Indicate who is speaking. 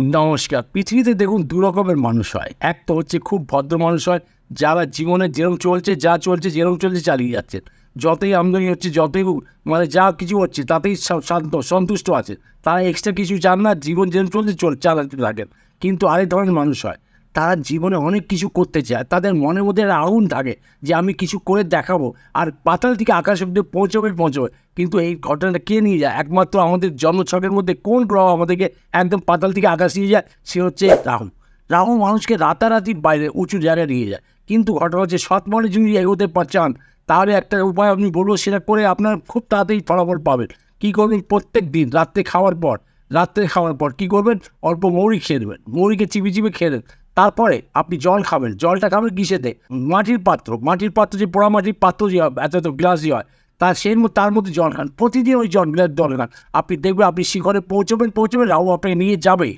Speaker 1: নমস্কার। পৃথিবীতে দেখুন দু রকমের মানুষ হয়। এক তো হচ্ছে খুব ভদ্র মানুষ হয়, যারা জীবনে যেরকম চলছে, যা চলছে যেরকম চলছে চালিয়ে যাচ্ছে। যতই আমদানি হচ্ছে, যতই মানে যা কিছু হচ্ছে, তাতেই শান্ত, সন্তুষ্ট আছে। তারা এক্সট্রা কিছু চান না, জীবন যেরকম চলছে, চল, চালাতে থাকেন। কিন্তু আরেক ধরনের মানুষ হয় তারা জীবনে অনেক কিছু করতে চায়। তাদের মনের মধ্যে একটা আগুন থাকে যে আমি কিছু করে দেখাবো আর পাতাল থেকে আকাশ অব্দি পৌঁছবে পৌঁছবে। কিন্তু এই ঘটনাটা কে নিয়ে যায়? একমাত্র আমাদের জন্মছকের মধ্যে কোন গ্রহ আমাদেরকে একদম পাতাল থেকে আকাশ নিয়ে যায়? সে হচ্ছে রাহু রাহু মানুষকে রাতারাতি বাইরে উঁচু জায়গায় নিয়ে যায়। কিন্তু ঘটনা হচ্ছে সৎ মনে যদি এগোতে চান তাহলে একটা উপায় আপনি বলব, সেটা করে আপনার খুব তাড়াতাড়ি ফলাফল পাবেন। কী করবেন? প্রত্যেক দিন রাত্রে খাওয়ার পর, রাত্রে খাওয়ার পর কী করবেন? অল্প মৌরি খেয়ে দেবেন মৌরিকে চিপি চিপে খেয়ে দেবেন তারপরে আপনি জল খাবেন, জলটা খাবেন কিসেতে মাটির পাত্র মাটির পাত্র যে পোড়া মাটির পাত্র যে হয়, এত এত গ্লাসই হয় তার সেই তার মধ্যে জল খান। প্রতিদিন ওই জল গ্লাস জল খান। আপনি দেখবেন আপনি শিখরে পৌঁছবেন পৌঁছবেন, রাহু আপনাকে নিয়ে যাবে।